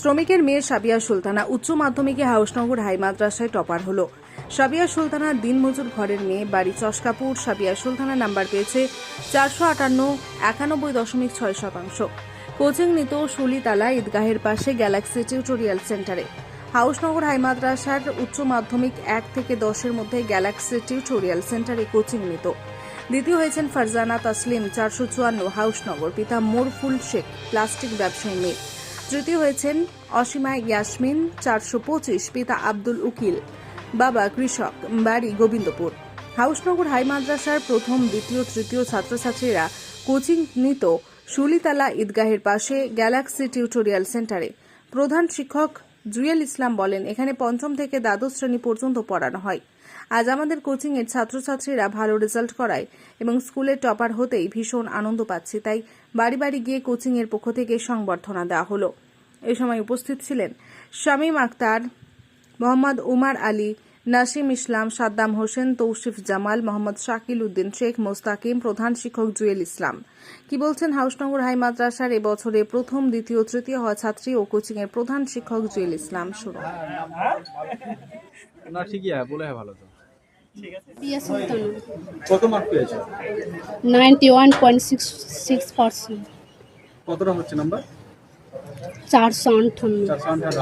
শ্রমিকের মেয়ে সাবিয়া সুলতানা উচ্চ মাধ্যমিকে হাউসনগর হাই মাদ্রাসায় টপার হলো। সাবিয়া সুলতানার দিনমজুর ঘরের মেয়ে বাড়ি চশকাপুর সাবিয়া সুলতানা নাম্বার পেয়েছে চারশো আটান্ন, একানব্বই দশমিক ছয় শতাংশ। কোচিং নিত শুলিতালা ঈদগাহের পাশে গ্যালাক্সি টিউটোরিয়াল সেন্টারে। হাউসনগর হাই মাদ্রাসার উচ্চ মাধ্যমিক এক থেকে দশের মধ্যে গ্যালাক্সি টিউটোরিয়াল সেন্টারে কোচিং নিত। দ্বিতীয় হয়েছেন ফারজানা তাসলিম, চারশো চুয়ান্ন, হাউসনগর। পিতা মোরফুল শেখ, প্লাস্টিক ব্যবসায়ী মেয়ে। তৃতীয় হয়েছেন অসীমা ইয়াসমিন, চারশো পঁচিশ পিতা আব্দুল উকিল, বাবা কৃষক বাড়ি গোবিন্দপুর। হাউসনগর হাই মাদ্রাসার প্রথম, দ্বিতীয়, তৃতীয় ছাত্রছাত্রীরা কোচিং নিত শুলিতালা ঈদগাহের পাশে গ্যালাক্সি টিউটোরিয়াল সেন্টারে। প্রধান শিক্ষক জুয়েল ইসলাম বলেন, এখানে পঞ্চম থেকে দ্বাদশ শ্রেণি পর্যন্ত পড়ানো হয়। আজ আমাদের কোচিং এর ছাত্রছাত্রীরা ভালো রেজাল্ট করায় এবং স্কুলে টপার হতেই ভীষণ আনন্দ পাচ্ছি, তাই বাড়ি বাড়ি গিয়ে কোচিং এর পক্ষ থেকে সংবর্ধনা দেওয়া হলো। এ সময় উপস্থিত ছিলেন শামীম আক্তার, মোহাম্মদ উমার আলী, নাসিম ইসলাম, সাদ্দাম হোসেন তৌসিফ জামাল, মোহাম্মদ শাকিল উদ্দিন, শেখ মোস্তাকিম, প্রধান শিক্ষক জুয়েল ইসলাম। কি বলছেন হাউসনগর হাই মাদ্রাসার এবছরে প্রথম, দ্বিতীয়, তৃতীয় হওয়া ছাত্রী ও কোচিং এর প্রধান শিক্ষক জুয়েল ইসলাম শুরু। না, ঠিকই বলে ভালো তো। কত মার্ক পেয়েছ? কতটা হচ্ছে নাম্বার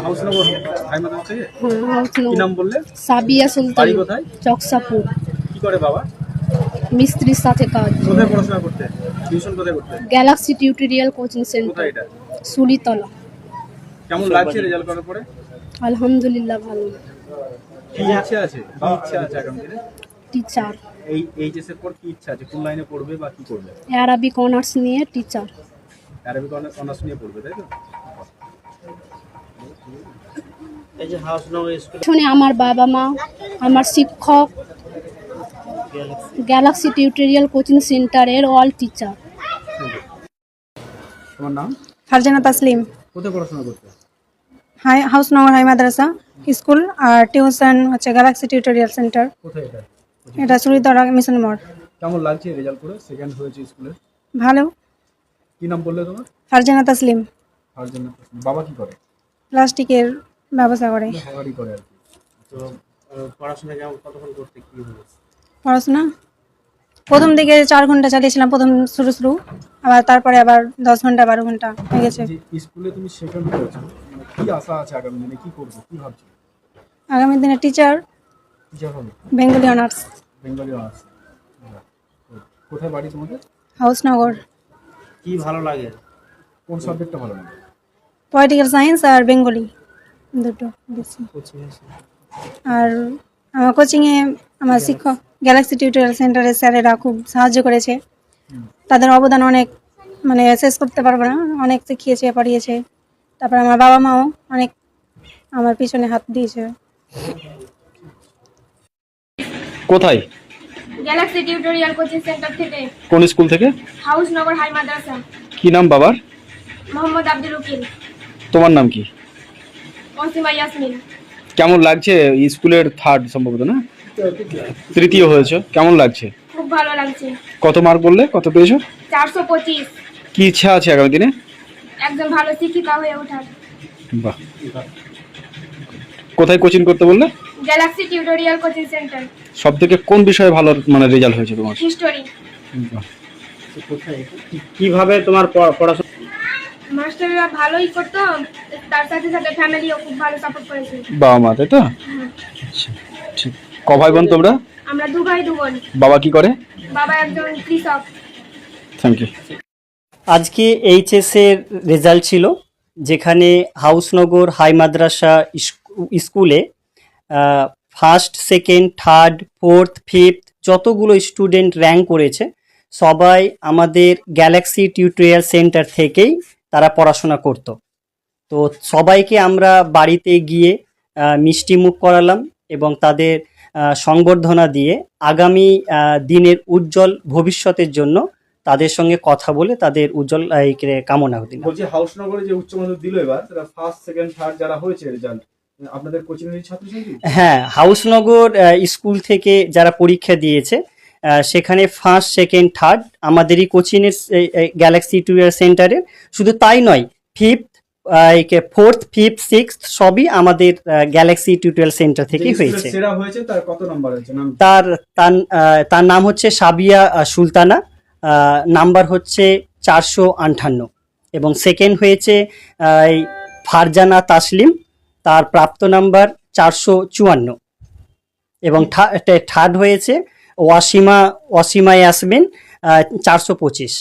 হাউস নম্বর হাই থেকে হ্যাঁ হাউস কি নাম বললে? সাবিয়া বাড়ি সুলতানা কোথায়? চকসাপুর। কি করে বাবা? মিস্ত্রির সাথে কাজ। কোথায় পড়াশোনা করতে? টিউশন কোথায় করতে? গ্যালাক্সি টিউটোরিয়াল কোচিং সেন্টার কোথায় এটা? সুলিতলা। কেমন লাগছে রেজাল্ট করার পরে? আলহামদুলিল্লাহ ভালো। কি ইচ্ছা আছে? কি ইচ্ছা আছে আগামী দিনে? টিচার এই এইচএস এর পর কি ইচ্ছা আছে? কোন লাইনে পড়বে বা কি করবে? অ্যারাবিক অনার্স নিয়ে টিচার অনার্স নিয়ে পড়বে তাই তো? এই যে হাউস নগর স্কুল পিছনে আমার বাবা মা আমার শিক্ষক গ্যালাক্সি টিউটোরিয়াল কোচিং সেন্টারের অল টিচার তোমার নাম? ফারজানা তাসলিম। কোথায় পড়াশোনা করতে high Haus Nagar high madrasa school আর টিউশন হচ্ছে গ্যালাক্সি টিউটোরিয়াল সেন্টার কোথায় এটা? এটা সুরিতরা মিশন মোড়। কেমন লাগছে রেজাল্ট করে সেকেন্ড হয়েছে স্কুলে। ভালো। কি নাম বললে তোমার? ফারজানা তাসলিম। আর জন্য বাবা কি করে? প্লাস্টিকের ব্যবসা করে। বাবারই করে আর কি। তো পড়াশোনা কেমন কতক্ষণ করতে কি হয়েছে পড়াশোনা? প্রথম দিকে চার ঘণ্টা চালিয়েছিলাম প্রথম শুরু শুরু। আবার তারপরে আবার দশ ঘণ্টা বারো ঘণ্টা হয়ে গেছে। স্কুলে তুমি সেকেন্ড হয়েছো কি আশা আছে আগামী দিনে? কি করব? কি ভাবছ? আগামী দিনে টিচার টিচার হবে? বেঙ্গলি অনার্স বেঙ্গলি অনার্স কোথায় বাড়ি তোমাদের? হাউস নগর কি ভালো লাগে? কোন সাবজেক্টটা ভালো লাগে? পলিটিক্যাল সায়েন্স আর বেঙ্গলি দুটো বেশি আর আমার কোচিংয়ে আমার শিক্ষক গ্যালাক্সি টিউটোরিয়াল সেন্টারের স্যারেরা খুব সাহায্য করেছে। তাদের অবদান অনেক মানে শেষ করতে পারব না অনেক শিখিয়েছে পড়িয়েছে তারপর আমার বাবা মাও অনেক আমার পিছনে হাত দিয়েছে। কোথায়? গ্যালাক্সি টিউটোরিয়াল কোচিং সেন্টার থেকে। কোন স্কুল থেকে? হাউস নগর হাই মাদ্রাসা কি নাম বাবার? মোহাম্মদ আব্দুল উকিল। তোমার নাম কি? অসীমা ইয়াসমিন। কেমন লাগছে স্কুলের থার্ড সম্ভবত না? তৃতীয় হয়েছে। কেমন লাগছে? খুব ভালো লাগছে। কত মার্ক বললে? কত পেয়েছ? চারশো পঁচিশ। কি ইচ্ছা আছে আগামী দিনে? একজন ভালো শিক্ষিকা হয়ে ওঠার। বাহ। কোথায় কোচিং করতে বললে? গ্যালাক্সি টিউটোরিয়াল কোচিং সেন্টার সব থেকে কোন বিষয়ে ভালো মানে রেজাল্ট হয়েছে তোমার? হিস্টোরি কীভাবে তোমার পড়াশোনা? মাস্টাররা ভালোই করতো তার সাথে সাথে ফ্যামিলিও খুব ভালো সাপোর্ট করেছে। বাবা মা তাই তো? আচ্ছা ঠিক। ক ভাই বোন তোমরা? আমরা দু ভাই দু বোন। বাবা কি করে? বাবা একজন কৃষক। থ্যাংক ইউ আজকে এইচএস এর রেজাল্ট ছিল, যেখানে হাউসনগর হাই মাদ্রাসা স্কুলে first second third fourth fifth যতগুলো স্টুডেন্ট র্যাঙ্ক করেছে, সবাই আমাদের গ্যালাক্সি টিউটোরিয়াল সেন্টার থেকেই তারা পড়াশোনা করত। তো সবাইকে আমরা বাড়িতে গিয়ে মিষ্টি মুখ করালাম এবং তাদের সংবর্ধনা দিয়ে আগামী দিনের উজ্জ্বল ভবিষ্যতের জন্য তাদের সঙ্গে কথা বলে তাদের উজ্জ্বল এই কামনা দিলাম। বলছি হাউস নগরে যে উচ্চ মাধ্যমিক দিল এবার সেটা ফার্স্ট সেকেন্ড থার্ড যারা হয়েছে রেজাল্ট আপনাদের কোচিং এর ছাত্রছাত্রী? হ্যাঁ হাউসনগর স্কুল থেকে যারা পরীক্ষা দিয়েছে সেখানে ফার্স্ট সেকেন্ড থার্ড আমাদেরই কোচিংয়ের গ্যালাক্সি টুয়ার সেন্টারের শুধু তাই নয় ফিফথ ফোর্থ ফিফথ সিক্সথ সবই আমাদের গ্যালাক্সি টিউটোরিয়াল সেন্টার থেকেই হয়েছে। তার তার তার নাম হচ্ছে সাবিয়া সুলতানা। নাম্বার হচ্ছে চারশো আটান্ন এবং সেকেন্ড হয়েছে ফারজানা তাসলিম তার প্রাপ্ত নাম্বার চারশো চুয়ান্ন এবং থার্ড হয়েছে ওয়াসিমা ওয়াসিমা ইয়াসমিন চারশো পঁচিশ।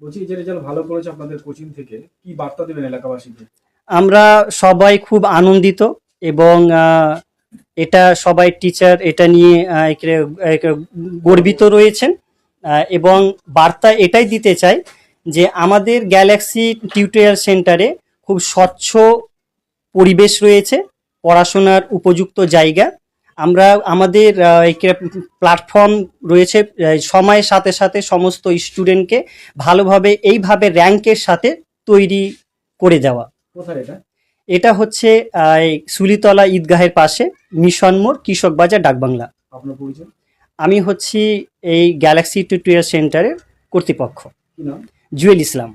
বলছি যে রেজাল্ট ভালো করেছে আপনাদের কোচিং থেকে কি বার্তা দেবেন এলাকাবাসীকে? আমরা সবাই খুব আনন্দিত এবং এটা সবাই টিচার এটা নিয়ে গর্বিত রয়েছেন। এবং বার্তা এটাই দিতে চাই যে আমাদের গ্যালাক্সি টিউটোরিয়াল সেন্টারে খুব স্বচ্ছ পরিবেশ রয়েছে পড়াশোনার উপযুক্ত জায়গা। আমরা আমাদের প্ল্যাটফর্ম রয়েছে সময়ের সাথে সাথে সমস্ত স্টুডেন্টকে ভালোভাবে এইভাবে র্যাঙ্কের সাথে তৈরি করে দেওয়া। এটা? এটা হচ্ছে সুলিতলা ঈদগাহের পাশে মিশন মোড় কৃষক বাজার ডাকবাংলা। আপনার পরিচয়? আমি হচ্ছি এই গ্যালাক্সি টুটুয়ার সেন্টারের কর্তৃপক্ষ। জুয়েল ইসলাম।